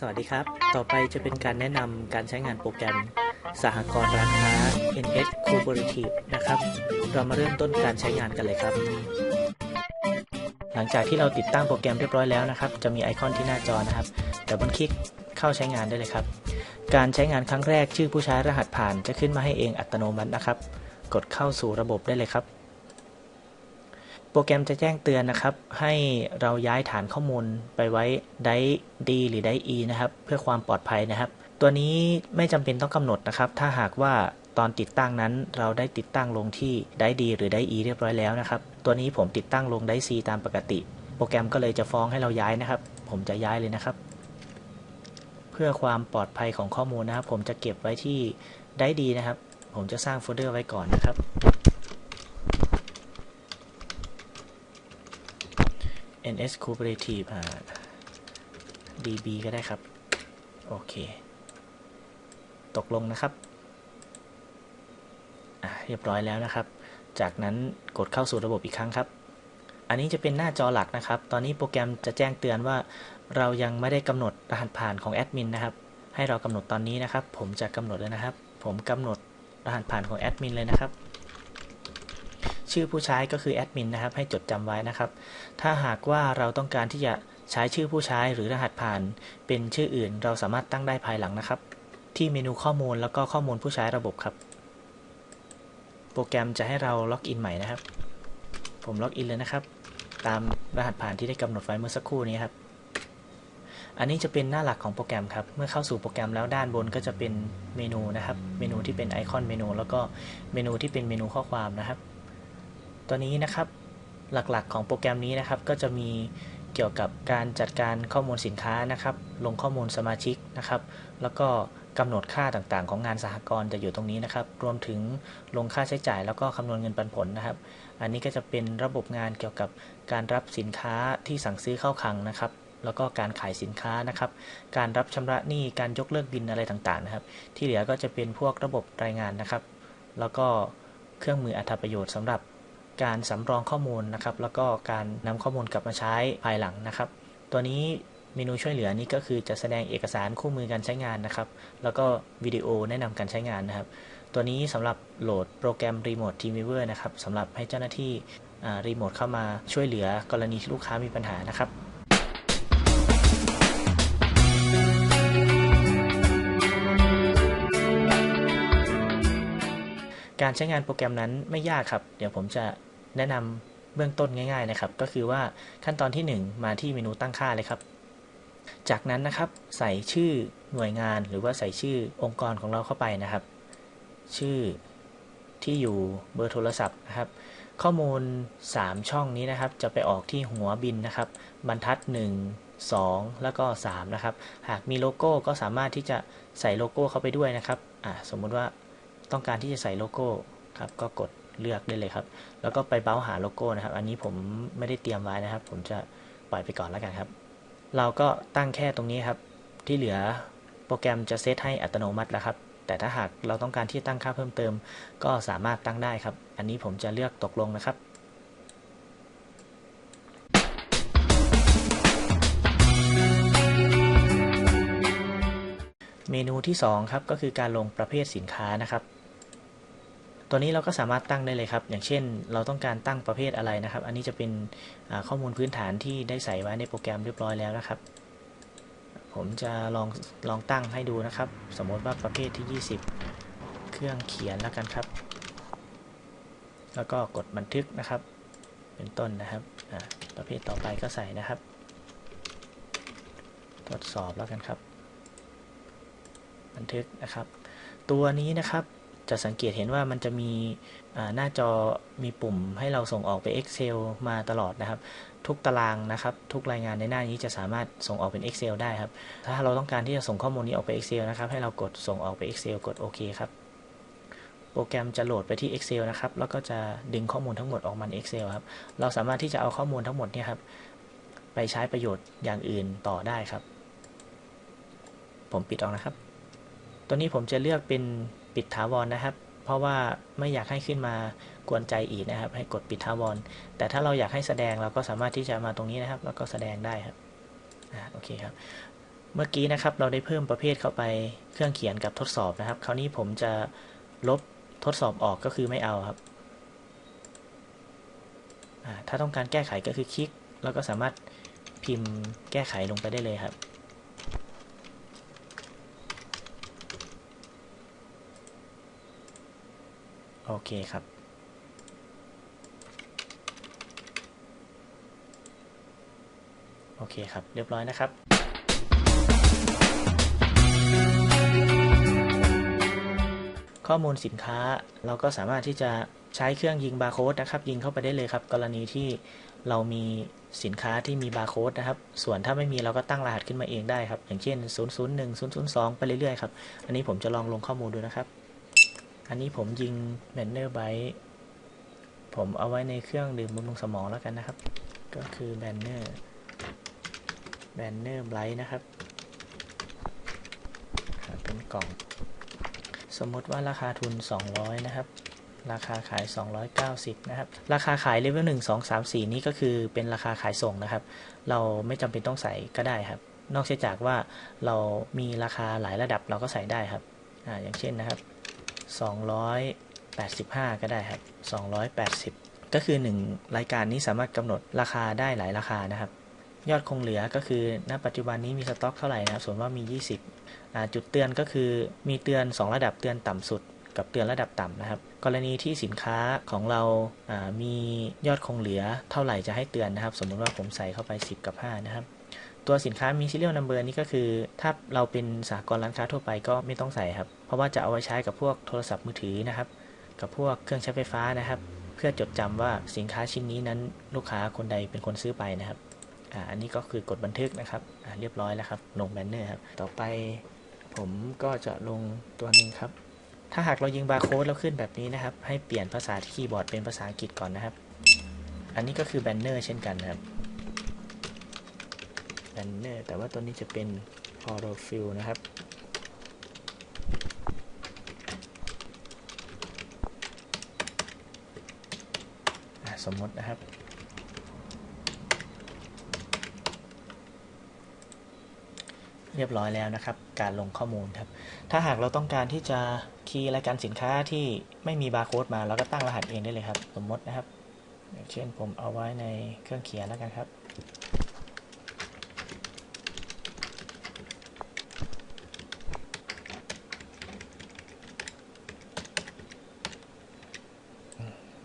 สวัสดีครับ ต่อไปจะเป็นการแนะนำการใช้งานโปรแกรม สหกรณ์ร้านค้า NS Cooperative นะครับ เรามาเริ่มต้นการใช้งานกันเลยครับ หลังจากที่เราติดตั้งโปรแกรมเรียบร้อยแล้วนะครับ จะมีไอคอนที่หน้าจอนะครับดับเบิลคลิกเข้าใช้งานได้เลยครับ การใช้งานครั้งแรกชื่อผู้ใช้รหัสผ่านจะขึ้นมาให้เองอัตโนมัตินะครับ กดเข้าสู่ระบบได้เลยครับ โปรแกรมจะแจ้งเตือนนะครับ ให้เราย้ายฐานข้อมูลไปไว้ไดดีหรือไดอีนะครับ เพื่อความปลอดภัยนะครับ ตัวนี้ไม่จำเป็นต้องกำหนดนะครับ ถ้าหากว่าตอนติดตั้งนั้นเราได้ติดตั้งลงที่ไดดีหรือไดอีเรียบร้อยแล้วนะครับ ตัวนี้ผมติดตั้งลงไดซีตามปกติ โปรแกรมก็เลยจะฟ้องให้เราย้ายนะครับ ผมจะย้ายเลยนะครับ เพื่อความปลอดภัยของข้อมูลนะครับ ผมจะเก็บไว้ที่ไดดีนะครับ ผมจะสร้างโฟลเดอร์ไว้ก่อนนะครับ ns cooperative อ่า db ก็ได้ครับ โอเค ตกลงนะครับ อะ เรียบร้อยแล้วนะครับ จากนั้นกดเข้าสู่ระบบอีกครั้งครับ อันนี้จะเป็นหน้าจอหลักนะครับ ตอนนี้โปรแกรมจะแจ้งเตือนว่า เรายังไม่ได้กำหนดรหัสผ่านของแอดมินนะครับ ให้เรากำหนดตอนนี้นะครับ ผมจะกำหนดเลยนะครับ ผมกำหนดรหัสผ่านของแอดมินเลยนะครับ ชื่อผู้ใช้ก็คือแอดมินนะครับให้จดจำไว้นะครับ ถ้าหากว่าเราต้องการที่จะใช้ชื่อผู้ใช้หรือรหัสผ่าน เป็นชื่ออื่นเราสามารถตั้งได้ภายหลังนะครับ ที่เมนูข้อมูลแล้วก็ข้อมูลผู้ใช้ระบบครับ โปรแกรมจะให้เราล็อกอินใหม่นะครับ ผมล็อกอินเลยนะครับ ตามรหัสผ่านที่ได้กำหนดไว้เมื่อสักครู่นี้ครับอันนี้จะเป็นหน้าหลักของโปรแกรมครับ เมื่อเข้าสู่โปรแกรมแล้วด้านบนก็จะเป็นเมนูนะครับ เมนูที่เป็นไอคอนเมนู แล้วก็เมนูที่เป็นเมนูข้อความนะครับ ตัวนี้นะครับหลักๆ ของโปรแกรมนี้นะครับ ก็จะมีเกี่ยวกับการจัดการข้อมูลสินค้านะครับ ลงข้อมูลสมาชิกนะครับ แล้วก็กำหนดค่าต่างๆ ของงานสหกรณ์จะอยู่ตรงนี้นะครับ รวมถึงลงค่าใช้จ่าย แล้วก็คำนวณเงินปันผลนะครับ อันนี้ก็จะเป็นระบบงานเกี่ยวกับการรับสินค้าที่สั่งซื้อเข้าคลังนะครับ แล้วก็การขายสินค้านะครับ การรับชำระหนี้ การยกเลิกบินอะไรต่างๆนะครับ ที่เหลือก็จะเป็นพวกระบบรายงานนะครับ แล้วก็เครื่องมืออัตประโยชน์สำหรับ การสำรองข้อมูลนะครับ แล้วก็การนำข้อมูลกลับมาใช้ภายหลังนะครับ ตัวนี้เมนูช่วยเหลือนี้ก็คือจะแสดงเอกสารคู่มือการใช้งานนะครับ แล้วก็วิดีโอแนะนำการใช้งานนะครับ ตัวนี้สำหรับโหลดโปรแกรม Remote Teamweaver นะครับสำหรับให้เจ้าหน้าที่รีโมทเข้ามาช่วยเหลือกรณีลูกค้ามีปัญหานะครับการใช้งานโปรแกรมนั้นไม่ยากครับ เดี๋ยวผมจะ แนะนำเบื้องต้นง่าย ๆนะครับ ก็คือว่าขั้นตอนที่ 1 มาที่เมนูตั้งค่าเลยครับ จากนั้นนะครับใส่ชื่อหน่วยงานหรือว่าใส่ชื่อองค์กรของเราเข้าไปนะครับ ชื่อที่อยู่เบอร์โทรศัพท์นะครับ ข้อมูล 3 ช่องนี้นะครับ จะไปออกที่หัวบินนะครับ บรรทัด 1 2 แล้วก็ 3 นะครับ หากมีโลโก้ก็สามารถที่จะใส่โลโก้เข้าไปด้วยนะครับอ่าสมมุติว่าต้องการที่จะใส่โลโก้ครับ ก็กด เลือกได้เลยครับ แล้วก็ไปเบ้าหาโลโก้นะครับ อันนี้ผมไม่ได้เตรียมไว้นะครับ ผมจะปล่อยไปก่อนแล้วกันครับ เราก็ตั้งแค่ตรงนี้ครับ ที่เหลือโปรแกรมจะเซตให้อัตโนมัติแล้วครับ แต่ถ้าหากเราต้องการที่ตั้งค่าเพิ่มเติม ก็สามารถตั้งได้ครับ อันนี้ผมจะเลือกตกลงนะครับเมนูที่ 2 ครับ ก็คือการลงประเภทสินค้านะครับ ตัวนี้เราก็สามารถตั้งได้เลยครับ อย่างเช่น เราต้องการตั้งประเภทอะไรนะครับ อันนี้จะเป็นข้อมูลพื้นฐานที่ได้ใส่ไว้ในโปรแกรมเรียบร้อยแล้วนะครับ ผมจะลองลองตั้งให้ดูนะครับ สมมติว่าประเภทที่ 20 เครื่องเขียนแล้วกันครับ แล้วก็กดบันทึกนะครับ เป็นต้นนะครับ ประเภทต่อไปก็ใส่นะครับ ทดสอบแล้วกันครับ บันทึกนะครับ ตัวนี้นะครับ จะสังเกตเห็นว่ามันจะมีหน้าจอมีปุ่มให้เราส่งออกไป Excel มาตลอดนะครับ ทุกตารางนะครับ ทุกรายงานในหน้านี้จะสามารถส่งออกเป็น Excel ได้ครับ ถ้าเราต้องการที่จะส่งข้อมูลนี้ออกไป Excel นะครับ ให้เรากดส่งออกไป Excel กดโอเคครับ โปรแกรมจะโหลดไปที่ Excel นะครับ แล้วก็จะดึงข้อมูลทั้งหมดออกมาใน Excel ครับ เราสามารถที่จะเอาข้อมูลทั้งหมดเนี่ยครับไปใช้ประโยชน์อย่างอื่นต่อได้ครับ ผมปิดออกนะครับ ตัวนี้ผมจะเลือกเป็น ปิดถาวรนนะครับ เพราะว่าไม่อยากให้ขึ้นมากวนใจอีกนะครับ ให้กดปิดถาวร แต่ถ้าเราอยากให้แสดงเราก็สามารถที่จะมาตรงนี้นะครับ แล้วก็แสดงได้ครับอ่าโอเคครับ เมื่อกี้นะครับเราได้เพิ่มประเภทเข้าไปเครื่องเขียนกับทดสอบนะครับ คราวนี้ผมจะลบทดสอบออกก็คือไม่เอาครับถ้าต้องการแก้ไขก็คือคลิก แล้วก็สามารถพิมพ์แก้ไขลงไปได้เลยครับ โอเคครับ โอเคครับ เรียบร้อยนะครับข้อมูลสินค้าเราก็สามารถที่จะใช้เครื่องยิงบาร์โค้ดนะครับ ยิงเข้าไปได้เลยครับ กรณีที่เรามีสินค้าที่มีบาร์โค้ดนะครับ ส่วนถ้าไม่มีเราก็ตั้งรหัสขึ้นมาเองได้ครับ อย่างเช่น 001 002 ไปเรื่อยๆครับ อันนี้ผมจะลองลงข้อมูลดูนะครับ อันนี้ผมยิงแมนเนอร์ไบผมเอาไว้ในเครื่องดื่มบำรุงสมองแล้วกันนะครับ ก็คือแบนเนอร์แบนเนอร์ไบนะครับ เป็นกล่อง สมมติว่าราคาทุน 200 นะครับ ราคาขาย 290 นะครับ ราคาขายเลเวล1 2 3 4 นี้ก็คือเป็นราคาขายส่งนะครับ เราไม่จำเป็นต้องใส่ก็ได้ครับ นอกจากว่าเรามีราคาหลายระดับเราก็ใส่ได้ครับอ่าอย่างเช่นนะครับ 285 ก็ได้ครับ 280 ก็คือ 1 รายการนี้สามารถกำหนดราคาได้หลายราคานะครับ ยอดคงเหลือก็คือ ณ ปัจจุบันนี้มีสต็อกเท่าไหร่นะครับส่วนว่ามี 20 จุดเตือนก็คือมีเตือน 2 ระดับเตือนต่ำสุด กับเตือนระดับต่ำนะครับ กรณีที่สินค้าของเรามียอดคงเหลือเท่าไหร่จะให้เตือนนะครับ สมมุติว่าผมใส่เข้าไป 10 กับ 5 นะครับตัวสินค้ามี serial number นี่ก็คือ ถ้าเราเป็นสากลร้านค้าทั่วไปก็ไม่ต้องใส่ครับ เพราะว่าจะเอาไว้ใช้กับพวกโทรศัพท์มือถือนะครับ กับพวกเครื่องใช้ไฟฟ้านะครับ เพื่อจดจำว่าสินค้าชิ้นนี้นั้นลูกค้าคนใดเป็นคนซื้อไปนะครับอ,อันนี้ก็คือกดบันทึกนะครับเรียบร้อยแล้วครับลงแบนเนอร์ครับต่อไปผมก็จะลงตัวหนึ่งครับ ถ้าหากเรายิงบาร์โค้ดแล้วขึ้นแบบนี้นะครับ ให้เปลี่ยนภาษาที่คีย์บอร์ดเป็นภาษาอังกฤษก่อนนะครับ อันนี้ก็คือแบนเนอร์เช่นกันนะครับแบนเนอร์แต่ว่าตัวนี้จะเป็น c h l o r o p h y l l นะครับ สมมตินะครับ เรียบร้อยแล้วนะครับ การลงข้อมูลครับ ถ้าหากเราต้องการที่จะคีย์รายการสินค้าที่ไม่มีบาร์โค้ดมาเราก็ตั้งรหัสเองได้เลยครับ สมมตินะครับอย่างเช่นผมเอาไว้ในเครื่องเขียนแล้วกันครับ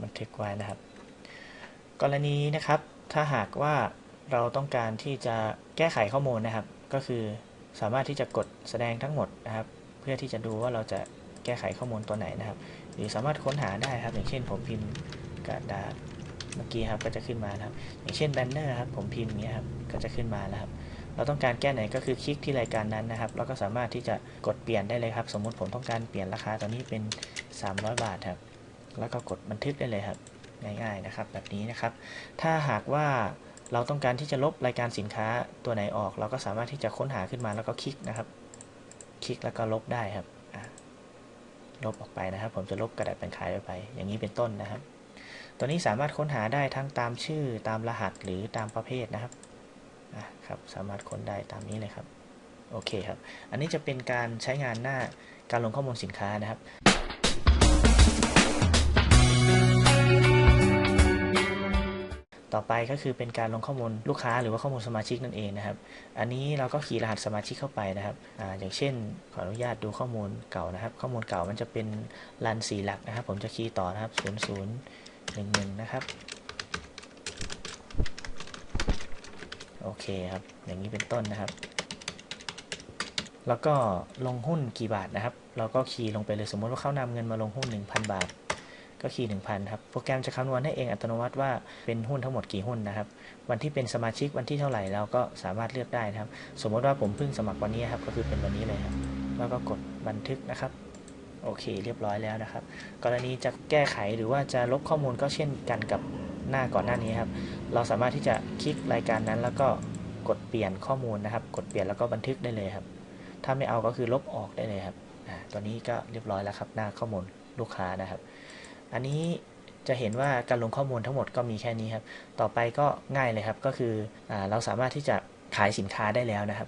บันทึกไว้นะครับ กรณีนะครับ ถ้าหากว่าเราต้องการที่จะแก้ไขข้อมูลนะครับ ก็คือสามารถที่จะกดแสดงทั้งหมดนะครับ เพื่อที่จะดูว่าเราจะแก้ไขข้อมูลตัวไหนนะครับ หรือสามารถค้นหาได้ครับ อย่างเช่นผมพิมพ์กระดาษเมื่อกี้ครับก็จะขึ้นมานะครับ อย่างเช่นแบนเนอร์ครับผมพิมพ์อย่างเงี้ยครับก็จะขึ้นมาแล้วครับ เราต้องการแก้ไหนก็คือคลิกที่รายการนั้นนะครับแล้วก็สามารถที่จะกดเปลี่ยนได้เลยครับ สมมุติผมต้องการเปลี่ยนราคาตัวนี้เป็น 300 บาทครับ แล้วก็กดบันทึกได้เลยครับ ง่ายๆนะครับ แบบนี้นะครับ ถ้าหากว่าเราต้องการที่จะลบรายการสินค้าตัวไหนออก เราก็สามารถที่จะค้นหาขึ้นมาแล้วก็คลิกนะครับ คลิกแล้วก็ลบได้ครับลบออกไปนะครับ ผมจะลบกระดาษแบ่งขายออกไป อย่างนี้เป็นต้นนะครับ ตัวนี้สามารถค้นหาได้ทั้งตามชื่อตามรหัสหรือตามประเภทนะครับครับ สามารถค้นได้ตามนี้เลยครับ โอเคครับ อันนี้จะเป็นการใช้งานหน้าการลงข้อมูลสินค้านะครับ ต่อไปก็คือเป็นการลงข้อมูลลูกค้าหรือว่าข้อมูลสมาชิกนั่นเองนะครับ อันนี้เราก็คีย์รหัสสมาชิกเข้าไปนะครับออย่างเช่น ขออนุญาตดูข้อมูลเก่านะครับ ข้อมูลเก่ามันจะเป็นรันสีหลักนะครับ ผมจะคีย์ต่อนะครับ0011 นะครับ โอเคครับ อย่างนี้เป็นต้นนะครับ แล้วก็ลงหุ้นกี่บาทนะครับ เราก็คีย์ลงไปเลยสมมติว่าเขานำเงินมาลงหุ้น 1,000 บาท ก็คีย์1,000ครับ โปรแกรมจะคำนวณให้เองอัตโนมัติว่าเป็นหุ้นทั้งหมดกี่หุ้นนะครับ วันที่เป็นสมาชิกวันที่เท่าไหร่เราก็สามารถเลือกได้นะครับ สมมติว่าผมเพิ่งสมัครวันนี้ครับ ก็คือเป็นวันนี้เลยครับ แล้วก็กดบันทึกนะครับ โอเค เรียบร้อยแล้วนะครับ กรณีจะแก้ไขหรือว่าจะลบข้อมูลก็เช่นกันกับหน้าก่อนหน้านี้ครับ เราสามารถที่จะคลิกรายการนั้น แล้วก็กดเปลี่ยนข้อมูลนะครับ กดเปลี่ยนแล้วก็บันทึกได้เลยครับ ถ้าไม่เอาก็คือลบออกได้เลยครับตัวนี้ก็เรียบร้อยแล้วครับ หน้าข้อมูลลูกค้านะครับ อันนี้จะเห็นว่าการลงข้อมูลทั้งหมดก็มีแค่นี้ครับ ต่อไปก็ง่ายเลยครับ ก็คืออเราสามารถที่จะขายสินค้าได้แล้วนะครับ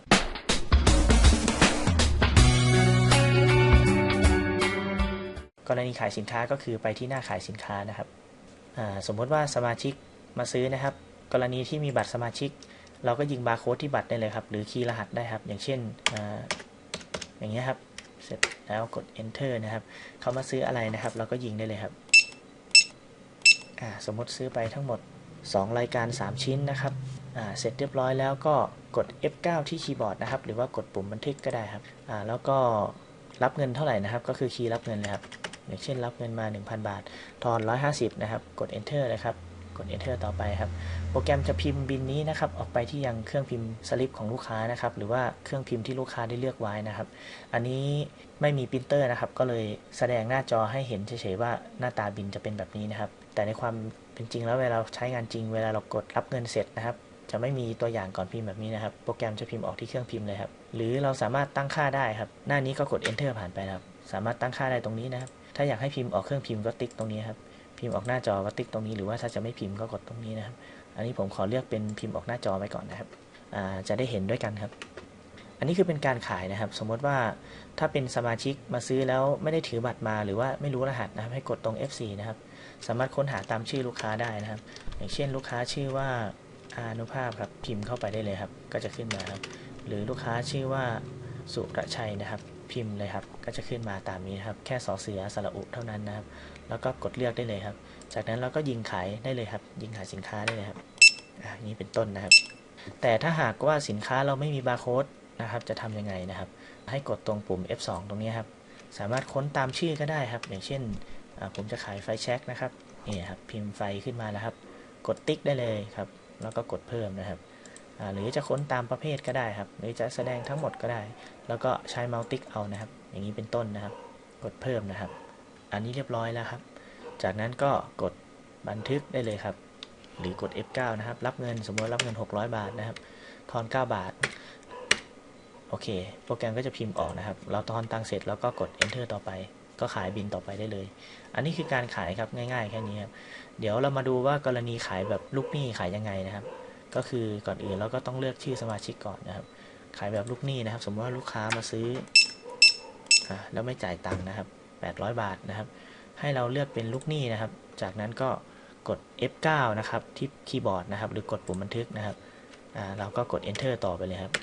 กรณีขายสินค้าก็คือไปที่หน้าขายสินค้านะครับ สมมติว่าสมาชิกมาซื้อนะครับ กรณีที่มีบัตรสมาชิก เราก็ยิงบาร์โค้ดที่บัตรได้เลยครับ หรือคีย์รหัสได้ครับ อย่างเช่นออย่างนี้ครับ เสร็จแล้วกด enter นะครับ เขามาซื้ออะไรนะครับ เราก็ยิงได้เลยครับ สมมติซื้อไปทั้งหมด 2 รายการ 3 ชิ้นนะครับเสร็จเรียบร้อยแล้วก็กด F9 ที่คีย์บอร์ดนะครับ หรือว่ากดปุ่มบันทึกก็ได้ครับแล้วก็รับเงินเท่าไหร่นะครับ ก็คือคีย์รับเงินเลยครับอย่างเช่นรับเงินมา 1,000 บาท ทอน 150 นะครับ กด enter เลยครับ กด enter ต่อไปครับ โปรแกรมจะพิมพ์บินนี้นะครับ ออกไปที่ยังเครื่องพิมพ์สลิปของลูกค้านะครับ หรือว่าเครื่องพิมพ์ที่ลูกค้าได้เลือกไว้นะครับ อันนี้ไม่มีปรินเตอร์นะครับ ก็เลยแสดงหน้าจอให้เห็นเฉยๆว่าหน้าตาบินจะเป็นแบบนี้นะครับ แต่ในความเป็นจริงแล้วเวลาเราใช้งานจริงเวลาเรากดรับเงินเสร็จนะครับ จะไม่มีตัวอย่างก่อนพิมพ์แบบนี้นะครับ โปรแกรมจะพิมพ์ออกที่เครื่องพิมพ์เลยครับ หรือเราสามารถตั้งค่าได้ครับ หน้านี้ก็กด enter ผ่านไปครับ สามารถตั้งค่าได้ตรงนี้นะครับ ถ้าอยากให้พิมพ์ออกเครื่องพิมพ์ก็ติ๊กตรงนี้ครับ พิมพ์ออกหน้าจอก็ติ๊กตรงนี้ หรือว่าถ้าจะไม่พิมพ์ก็กดตรงนี้นะครับ อันนี้ผมขอเลือกเป็นพิมพ์ออกหน้าจอไว้ก่อนนะครับ จะได้เห็นด้วยกันครับ อันนี้คือเป็นการขายนะครับ สมมติว่าถ้าเป็นสมาชิกมาซื้อแล้วไม่ได้ถือบัตรมา หรือว่าไม่รู้รหัสนะครับให้กดตรง F4 นะครับ สามารถค้นหาตามชื่อลูกค้าได้นะครับ อย่างเช่นลูกค้าชื่อว่าอานุภาพครับพิมพ์เข้าไปได้เลยครับ ก็จะขึ้นมาครับ หรือลูกค้าชื่อว่าสุรชัยนะครับ พิมพ์เลยครับก็จะขึ้นมาตามนี้ครับ แค่สอเสือสระอุเท่านั้นนะครับ แล้วก็กดเลือกได้เลยครับ จากนั้นเราก็ยิงขายได้เลยครับ ยิงขายสินค้าได้เลยครับอ่านี้เป็นต้นนะครับ แต่ถ้าหากว่าสินค้าเราไม่มีบาร์โค้ดนะครับ จะทำยังไงนะครับ ให้กดตรงปุ่ม F2 ตรงนี้ครับ สามารถค้นตามชื่อก็ได้ครับ อย่างเช่น ผมจะขายไฟแช็กนะครับนี่ครับพิมพ์ไฟขึ้นมาแล้วครับ กดติ๊กได้เลยครับ แล้วก็กดเพิ่มนะครับหรือจะค้นตามประเภทก็ได้ครับ หรือจะแสดงทั้งหมดก็ได้ แล้วก็ใช้เมาส์ติ๊กเอานะครับ อย่างนี้เป็นต้นนะครับ กดเพิ่มนะครับ อันนี้เรียบร้อยแล้วครับ จากนั้นก็กดบันทึกได้เลยครับ หรือกด F9 นะครับ รับเงินสมมติรับเงิน 600 บาทนะครับ ทอน 9 บาท โอเค โปรแกรมก็จะพิมพ์ออกนะครับ เราทอนตังเสร็จแล้วก็กด Enter ต่อไป ก็ขายบินต่อไปได้เลย อันนี้คือการขายครับง่ายๆแค่นี้ครับ เดี๋ยวเรามาดูว่ากรณีขายแบบลูกหนี้ขายยังไงนะครับ ก็คือก่อนอื่นเราก็ต้องเลือกชื่อสมาชิกก่อนนะครับ ขายแบบลูกหนี้นะครับ สมมติว่าลูกค้ามาซื้ออแล้วไม่จ่ายตังค์นะครับ 800 บาทนะครับ ให้เราเลือกเป็นลูกหนี้นะครับ จากนั้นก็กด F9 นะครับที่คีย์บอร์ดนะครับ หรือกดปุ่มบันทึกนะครับอ่าเราก็กด Enter ต่อไปเลยครับ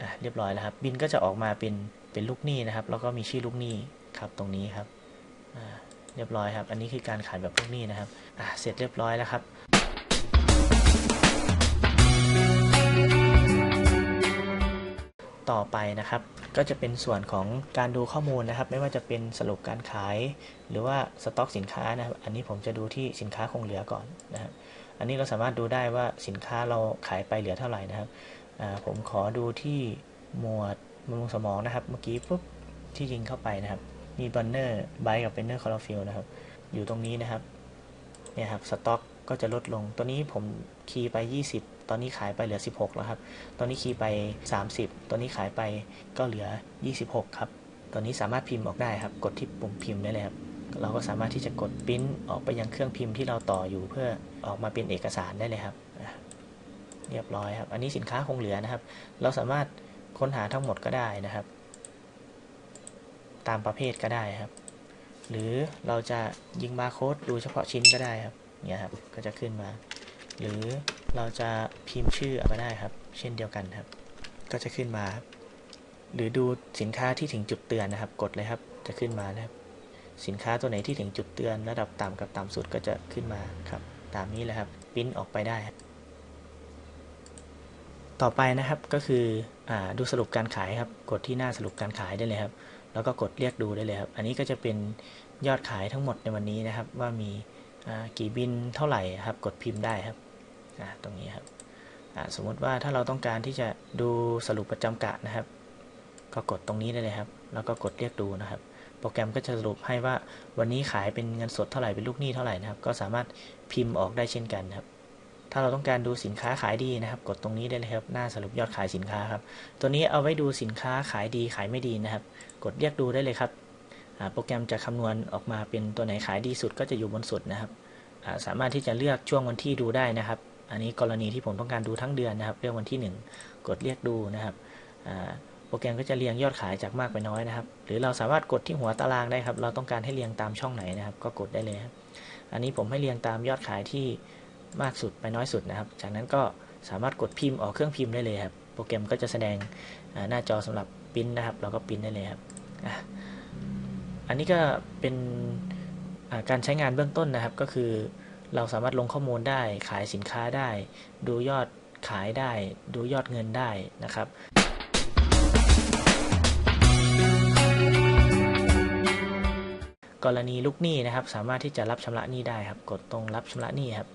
อ่าเรียบร้อยแล้วครับ บินก็จะออกมาเป็นเป็นลูกหนี้นะครับ แล้วก็มีชื่อลูกหนี้ ครับตรงนี้ครับเรียบร้อยครับ อันนี้คือการขายแบบลูกนี้นะครับเสร็จเรียบร้อยแล้วครับต่อไปนะครับก็จะเป็นส่วนของการดูข้อมูลนะครับ ไม่ว่าจะเป็นสรุปการขาย หรือว่าสต็อกสินค้านะครับ อันนี้ผมจะดูที่สินค้าคงเหลือก่อนนะครับ อันนี้เราสามารถดูได้ว่าสินค้าเราขายไปเหลือเท่าไหร่นะครับผมขอดูที่หมวดบำรุงสมองนะครับ เมื่อกี้ปุ๊บที่ยิงเข้าไปนะครับ มีบันเนอร์ไบกับเบนเนอร์คอร์ฟิลนะครับ อยู่ตรงนี้นะครับ เนี่ยครับ สต็อกก็จะลดลง ตัวนี้ผมคีย์ไป 20 ตอนนี้ขายไปเหลือ 16 แล้วครับ ตอนนี้คีย์ไป 30 ตอนนี้ขายไปก็เหลือ 26 ครับ ตอนนี้สามารถพิมพ์ออกได้ครับ กดที่ปุ่มพิมพ์ได้เลยครับ เราก็สามารถที่จะกดปริ้นออกไปยังเครื่องพิมพ์ที่เราต่ออยู่เพื่อออกมาเป็นเอกสารได้เลยครับ เรียบร้อยครับ อันนี้สินค้าคงเหลือนะครับ เราสามารถค้นหาทั้งหมดก็ได้นะครับ ตามประเภทก็ได้ครับ หรือเราจะยิงบาร์โค้ดดูเฉพาะชิ้นก็ได้ครับเนี่ยครับก็จะขึ้นมา หรือเราจะพิมพ์ชื่อเอามาได้ครับ เช่นเดียวกันครับ ก็จะขึ้นมา หรือดูสินค้าที่ถึงจุดเตือนนะครับ กดเลยครับจะขึ้นมานะครับ สินค้าตัวไหนที่ถึงจุดเตือน ระดับต่ำกับต่ำสุดก็จะขึ้นมาครับ ตามนี้แหละครับปิ้นออกไปได้ต่อไปนะครับก็คืออดูสรุปการขายครับ กดที่หน้าสรุปการขายได้เลยครับ แล้วก็กดเรียกดูได้เลยครับ อันนี้ก็จะเป็นยอดขายทั้งหมดในวันนี้นะครับ ว่ามีกี่บินเท่าไหร่ครับ กดพิมพ์ได้ครับตรงนี้ครับสมมติว่าถ้าเราต้องการที่จะดูสรุปประจำกะนะครับ ก็กดตรงนี้ได้เลยครับ แล้วก็กดเรียกดูนะครับ โปรแกรมก็จะสรุปให้ว่าวันนี้ขายเป็นเงินสดเท่าไหร่เป็นลูกหนี้เท่าไหร่นะครับ ก็สามารถพิมพ์ออกได้เช่นกันครับ ถ้าเราต้องการดูสินค้าขายดีนะครับ กดตรงนี้ได้เลยครับ หน้าสรุปยอดขายสินค้าครับ ตัวนี้เอาไว้ดูสินค้าขายดีขายไม่ดีนะครับ กดเรียกดูได้เลยครับ โปรแกรมจะคำนวณออกมาเป็นตัวไหนขายดีสุดก็จะอยู่บนสุดนะครับ สามารถที่จะเลือกช่วงวันที่ดูได้นะครับ อันนี้กรณีที่ผมต้องการดูทั้งเดือนนะครับ เลือกวันที่ 1 กดเรียกดูนะครับโปรแกรมก็จะเรียงยอดขายจากมากไปน้อยนะครับ หรือเราสามารถกดที่หัวตารางได้ครับ เราต้องการให้เรียงตามช่องไหนนะครับ ก็กดได้เลยครับ อันนี้ผมให้เรียงตามยอดขายที่ มากสุดไปน้อยสุดนะครับ จากนั้นก็สามารถกดพิมพ์ออกเครื่องพิมพ์ได้เลยครับ โปรแกรมก็จะแสดงหน้าจอสำหรับปิ้นนะครับ เราก็ปิ้นได้เลยครับอันนี้ก็เป็นการใช้งานเบื้องต้นนะครับ ก็คือเราสามารถลงข้อมูลได้ ขายสินค้าได้ ดูยอดขายได้ ดูยอดเงินได้นะครับกรณีลูกหนี้นะครับ สามารถที่จะรับชำระหนี้ได้ครับ กดตรงรับชำระหนี้ครับ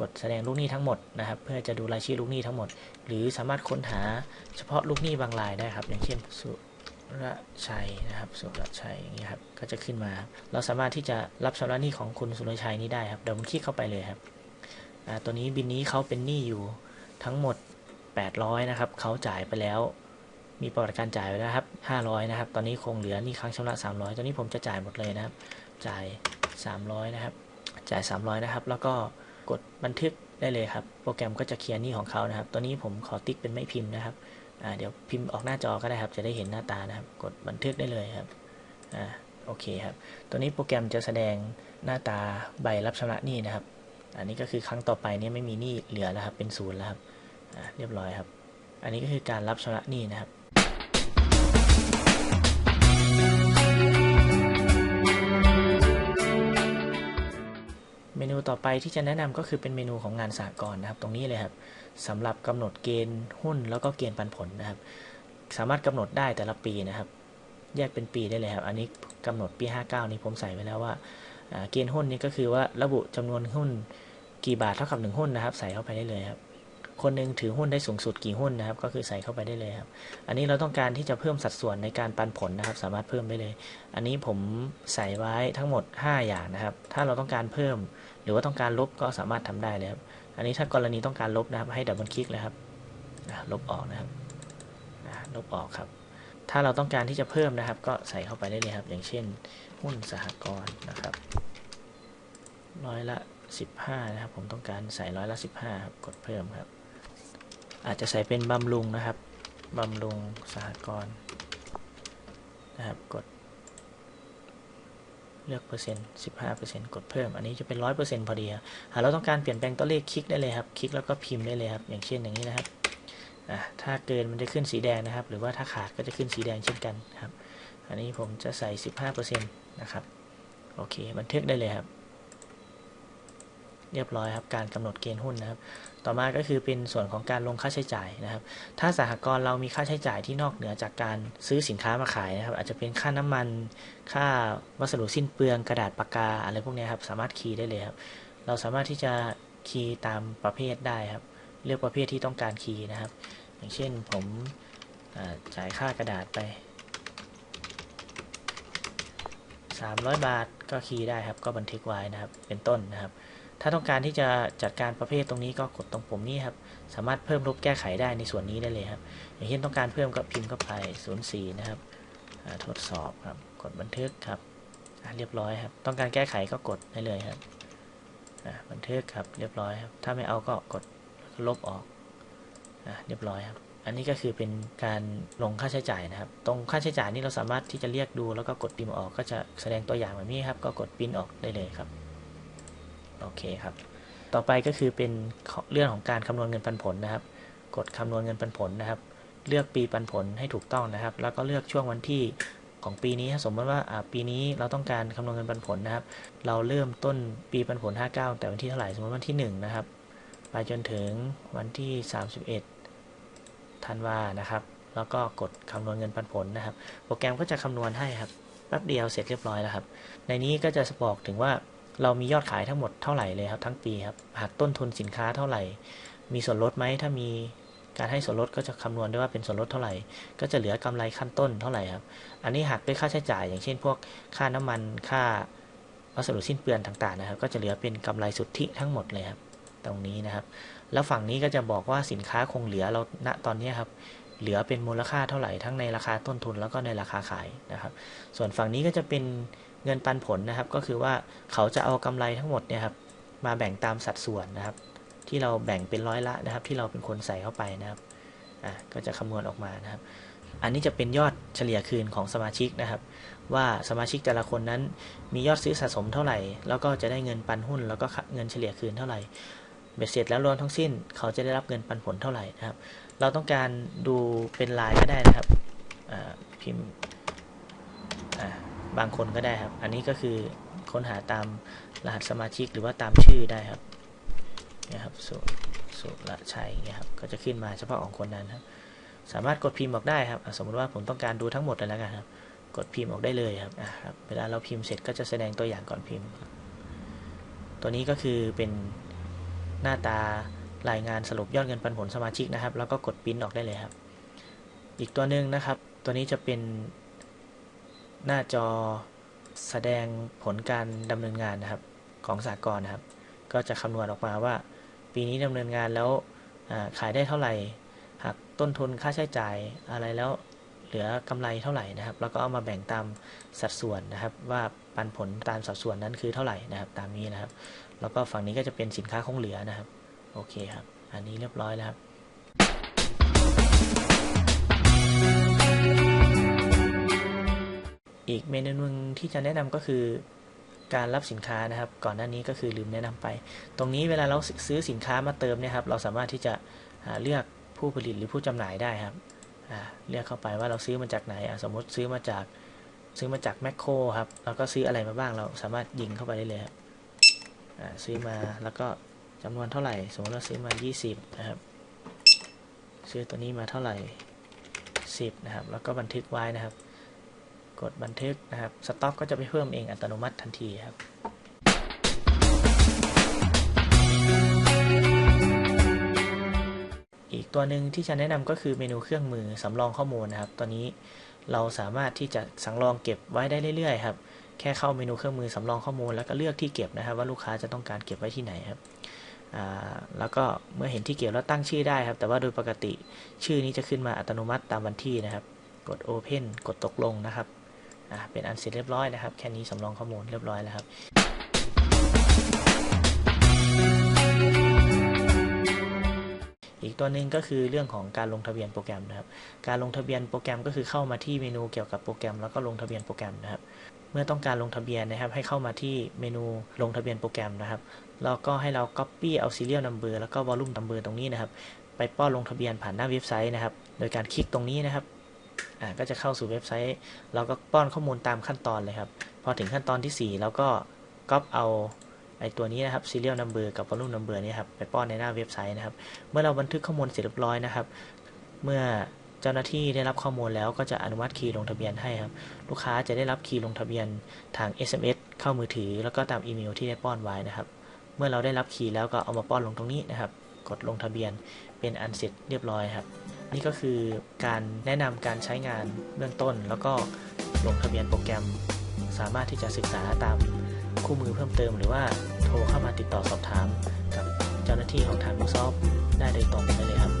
กดแสดงลูกหนี้ทั้งหมดนะครับ เพื่อจะดูรายชื่อลูกหนี้ทั้งหมด หรือสามารถค้นหาเฉพาะลูกหนี้บางรายได้ครับ อย่างเช่นสุรชัยนะครับสุรชัยอย่างนี้ครับก็จะขึ้นมา เราสามารถที่จะรับชำระหนี้ของคุณสุรชัยนี้ได้ครับเดี๋ยวผมคลิกเข้าไปเลยครับตัวนี้บินนี้เขาเป็นหนี้อยู่ทั้งหมด 800นะครับเขาจ่ายไปแล้วมีประวัติการจ่ายไปแล้วครับ 500 นะครับ ตอนนี้คงเหลือนี่ค้างชำระ 300 ตอนนี้ผมจะจ่ายหมดเลยนะครับ จ่าย 300 นะครับ จ่าย 300 นะครับ แล้วก็ กดบันทึกได้เลยครับ โปรแกรมก็จะเคลียร์หนี้ของเขานะครับ ตัวนี้ผมขอติ๊กเป็นไม่พิมพ์นะครับเดี๋ยวพิมพ์ออกหน้าจอก็ได้ครับ จะได้เห็นหน้าตานะครับ กดบันทึกได้เลยครับอ่าโอเคครับ ตัวนี้โปรแกรมจะแสดงหน้าตาใบรับชำระหนี้นะครับ อันนี้ก็คือครั้งต่อไปนี้ไม่มีหนี้เหลือแล้วครับ เป็นศูนย์แล้วครับเรียบร้อยครับ อันนี้ก็คือการรับชำระหนี้นะครับ เมนูต่อไปที่จะแนะนำก็คือเป็นเมนูของงานสากลนะครับ ตรงนี้เลยครับสำหรับกำหนดเกณฑ์หุ้นแล้วก็เกณฑ์ปันผลนะครับ สามารถกำหนดได้แต่ละปีนะครับ แยกเป็นปีได้เลยครับ อันนี้กำหนดปี 59 นี้ผมใส่ไว้แล้วว่าเกณฑ์หุ้นนี้ก็คือว่าระบุจำนวนหุ้นกี่บาทเท่ากับหนึ่งหุ้นนะครับ ใส่เข้าไปได้เลยครับ คนหนึ่งถือหุ้นได้สูงสุดกี่หุ้นนะครับ ก็คือใส่เข้าไปได้เลยครับ อันนี้เราต้องการที่จะเพิ่มสัดส่วนในการปันผลนะครับ สามารถเพิ่มได้เลย อันนี้ผมใส่ไว้ทั้งหมด 5 อย่างนะครับ ถ้าเราต้องการเพิ่ม หรือว่าต้องการลบก็สามารถทำได้เลยครับ อันนี้ถ้ากรณีต้องการลบนะครับให้ดับเบิลคลิกเลยครับลบออกนะครับลบออกครับ ถ้าเราต้องการที่จะเพิ่มนะครับ ก็ใส่เข้าไปได้เลยครับ อย่างเช่น หุ้นสหกรณ์นะครับร้อยละ 15 นะครับ ผมต้องการใส่ร้อยละ 15 ครับ กดเพิ่มครับ อาจจะใส่เป็นบำรุงนะครับบำรุงสหกรณ์นะครับ กด เลือกเปอร์เซ็นต์15เปอร์เซ็นต์กดเพิ่ม อันนี้จะเป็นร้อยเปอร์เซ็นต์พอดีหากเราต้องการเปลี่ยนแปลงตัวเลขคลิกได้เลยครับ คลิกแล้วก็พิมพ์ได้เลยครับ อย่างเช่นอย่างนี้นะครับถ้าเกินมันจะขึ้นสีแดงนะครับ หรือว่าถ้าขาดก็จะขึ้นสีแดงเช่นกันครับ อันนี้ผมจะใส่ 15เปอร์เซ็นต์นะครับ โอเค บันทึกได้เลยครับ เรียบร้อยครับการกำหนดเกณฑ์หุ้นนะครับ ต่อมาก็คือเป็นส่วนของการลงค่าใช้จ่ายนะครับ ถ้าสหกรณ์เรามีค่าใช้จ่ายที่นอกเหนือจากการซื้อสินค้ามาขายนะครับ อาจจะเป็นค่าน้ำมัน ค่าวัสดุสิ้นเปลืองกระดาษปากกาอะไรพวกนี้ครับสามารถคีย์ได้เลยครับ เราสามารถที่จะคีย์ตามประเภทได้ครับ เลือกประเภทที่ต้องการคีย์นะครับ อย่างเช่นผมจ่ายค่ากระดาษไป 300 บาทก็คีย์ได้ครับ ก็บันทึกไว้นะครับ เป็นต้นนะครับ ถ้าต้องการที่จะจัดการประเภทตรงนี้ก็กดตรงปุ่มนี้ครับ สามารถเพิ่มลบแก้ไขได้ในส่วนนี้ได้เลยครับ อย่างเช่นต้องการเพิ่มก็พิมพ์เข้าไป 04 นะครับทดสอบครับ กดบันทึกครับเรียบร้อยครับ ต้องการแก้ไขก็กดได้เลยครับบันทึกครับ เรียบร้อยครับ ถ้าไม่เอาก็กดลบออกอเรียบร้อยครับ อันนี้ก็คือเป็นการลงค่าใช้จ่ายนะครับ ตรงค่าใช้จ่ายนี้เราสามารถที่จะเรียกดูแล้วก็กดพิมพ์ออกก็จะแสดงตัวอย่างแบบนี้ครับ ก็กดพิมพ์ออกได้เลยครับ โอเคครับ ต่อไปก็คือเป็นเรื่องของการคำนวณเงินปันผลนะครับ กดคำนวณเงินปันผลนะครับ เลือกปีปันผลให้ถูกต้องนะครับ แล้วก็เลือกช่วงวันที่ของปีนี้สมมติว่าปีนี้เราต้องการคำนวณเงินปันผลนะครับ เราเริ่มต้นปีปันผล 59 แต่วันที่เท่าไหร่สมมติวันที่ 1 นะครับ ไปจนถึงวันที่ 31ธันวานะครับ แล้วก็กดคำนวณเงินปันผลนะครับ โปรแกรมก็จะคำนวณให้ครับแป๊บเดียวเสร็จเรียบร้อยแล้วครับ ในนี้ก็จะบอกถึงว่า เรามียอดขายทั้งหมดเท่าไหร่เลยครับทั้งปีครับหากต้นทุนสินค้าเท่าไหร่ มีส่วนลดไหมถ้ามีการให้ส่วนลดก็จะคำนวณได้ว่าเป็นส่วนลดเท่าไหร่ ก็จะเหลือกำไรขั้นต้นเท่าไหร่ครับ อันนี้หักด้วยค่าใช้จ่าย อย่างเช่น พวกค่าน้ำมันค่าวัสดุสิ้นเปลืองต่างๆนะครับ ก็จะเหลือเป็นกำไรสุทธิทั้งหมดเลยครับตรงนี้นะครับ แล้วฝั่งนี้ก็จะบอกว่าสินค้าคงเหลือเราณตอนนี้ครับเหลือเป็นมูลค่าเท่าไหร่ทั้งในราคาต้นทุนแล้วก็ในราคาขายนะครับ ส่วนฝั่งนี้ก็จะเป็น เงินปันผลนะครับ ก็คือว่าเขาจะเอากำไรทั้งหมดเนี่ยครับมาแบ่งตามสัดส่วนนะครับ ที่เราแบ่งเป็นร้อยละนะครับ ที่เราเป็นคนใส่เข้าไปนะครับอะก็จะคำนวณออกมานะครับ อันนี้จะเป็นยอดเฉลี่ยคืนของสมาชิกนะครับ ว่าสมาชิกแต่ละคนนั้นมียอดซื้อสะสมเท่าไหร่ แล้วก็จะได้เงินปันหุ้น แล้วก็เงินเฉลี่ยคืนเท่าไหร่เบ็ดเสร็จแล้วรวมทั้งสิ้น เขาจะได้รับเงินปันผลเท่าไหร่นะครับ เราต้องการดูเป็นลายก็ได้นะครับอ่าพิมพ์ บางคนก็ได้ครับ อันนี้ก็คือค้นหาตามรหัสสมาชิกหรือว่าตามชื่อได้ครับนี่ยครับสุสุรชัยเนี่ยครับก็จะขึ้นมาเฉพาะของคนนั้นครับ สามารถกดพิมพ์ออกได้ครับสมมติว่าผมต้องการดูทั้งหมดเลยแล้วกันครับ กดพิมพ์ออกได้เลยครับอะครับ เวลาเราพิมพ์เสร็จก็จะแสดงตัวอย่างก่อนพิมพ์ ตัวนี้ก็คือเป็นหน้าตารายงานสรุปยอดเงินปันผลสมาชิกนะครับ แล้วก็กดปริ้นออกได้เลยครับ อีกตัวหนึ่งนะครับ ตัวนี้จะเป็น หน้าจอแสดงผลการดำเนินงานนะครับของสากลนะครับ ก็จะคำนวณออกมาว่า ปีนี้ดำเนินงานแล้วขายได้เท่าไหร่หักต้นทุนค่าใช้จ่ายอะไรแล้วเหลือกำไรเท่าไหร่นะครับ แล้วก็เอามาแบ่งตามสัดส่วนนะครับ ว่าปันผลตามสัดส่วนนั้นคือเท่าไหร่นะครับ ตามนี้นะครับ แล้วก็ฝั่งนี้ก็จะเป็นสินค้าคงเหลือนะครับ โอเคครับ อันนี้เรียบร้อยแล้วครับ อีกเมนูหนึงที่จะแนะนำก็คือการรับสินค้านะครับ ก่อนหน้านี้ก็คือลืมแนะนำไป ตรงนี้เวลาเราซื้อสินค้ามาเติมเนี่ยครับ เราสามารถที่จะเลือกผู้ผลิตหรือผู้จำหน่ายได้ครับเลือกเข้าไปว่าเราซื้อมาจากไหนสมมติซื้อมาจากซื้อมาจากแมคโครครับแล้วก็ซื้ออะไรมาบ้างเราสามารถยิงเข้าไปได้เลยครับซื้อมาแล้วก็จำนวนเท่าไหร่ สมมติเราซื้อมา 20 นะครับ ซื้อตัวนี้มาเท่าไหร่ 10 นะครับ แล้วก็บันทึกไว้นะครับ กดบันทึกนะครับสต็อกก็จะไปเพิ่มเองอัตโนมัติทันทีครับอีกตัวหนึ่งที่จะแนะนำก็คือเมนูเครื่องมือสำรองข้อมูลนะครับ ตัวนี้เราสามารถที่จะสำรองเก็บไว้ได้เรื่อยๆครับ แค่เข้าเมนูเครื่องมือสำรองข้อมูลแล้วก็เลือกที่เก็บนะครับ ว่าลูกค้าจะต้องการเก็บไว้ที่ไหนครับ แล้วก็เมื่อเห็นที่เก็บแล้วตั้งชื่อได้ครับ แต่ว่าโดยปกติชื่อนี้จะขึ้นมาอัตโนมัติตามวันที่นะครับ กด Open กดตกลงนะครับ อ่าเป็นอันเสร็จเรียบร้อยนะครับ แค่นี้สำรองข้อมูลเรียบร้อยแล้วครับอีกตัวหนึ่งก็คือเรื่องของการลงทะเบียนโปรแกรมนะครับ การลงทะเบียนโปรแกรมก็คือเข้ามาที่เมนูเกี่ยวกับโปรแกรม แล้วก็ลงทะเบียนโปรแกรมนะครับ เมื่อต้องการลงทะเบียนนะครับ ให้เข้ามาที่เมนูลงทะเบียนโปรแกรมนะครับ แล้วก็ให้เรา Copy เอา Serial Number แล้วก็ Volume Number ตรงนี้นะครับ ไปป้อนลงทะเบียนผ่านหน้าเว็บไซต์นะครับ โดยการคลิกตรงนี้นะครับ อ่าก็จะเข้าสู่เว็บไซต์ เราก็ป้อนข้อมูลตามขั้นตอนเลยครับ พอถึงขั้นตอนที่4เราก็ก๊อปเอาไอตัวนี้นะครับ serial number กับ volume number นี่ครับไปป้อนในหน้าเว็บไซต์นะครับ เมื่อเราบันทึกข้อมูลเสร็จเรียบร้อยนะครับ เมื่อเจ้าหน้าที่ได้รับข้อมูลแล้วก็จะอนุมัติคีย์ลงทะเบียนให้ครับ ลูกค้าจะได้รับคีย์ลงทะเบียนทาง SMS เข้ามือถือ แล้วก็ตามอีเมลที่ได้ป้อนไว้นะครับ เมื่อเราได้รับคีย์แล้วก็เอามาป้อนลงตรงนี้นะครับ กดลงทะเบียนเป็นอันเสร็จเรียบร้อยครับ นี่ก็คือการแนะนำการใช้งานเบื้องต้น แล้วก็ลงทะเบียนโปรแกรม สามารถที่จะศึกษาตามคู่มือเพิ่มเติม หรือว่าโทรเข้ามาติดต่อสอบถาม กับเจ้าหน้าที่ของทาง Microsoft ได้โดยตรงได้เลยครับ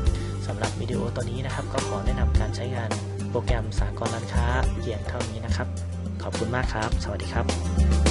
สำหรับวิดีโอตัวนี้นะครับ ก็ขอแนะนำการใช้งานโปรแกรมสากลร้านค้าเพียงเท่านี้นะครับ ขอบคุณมากครับ สวัสดีครับ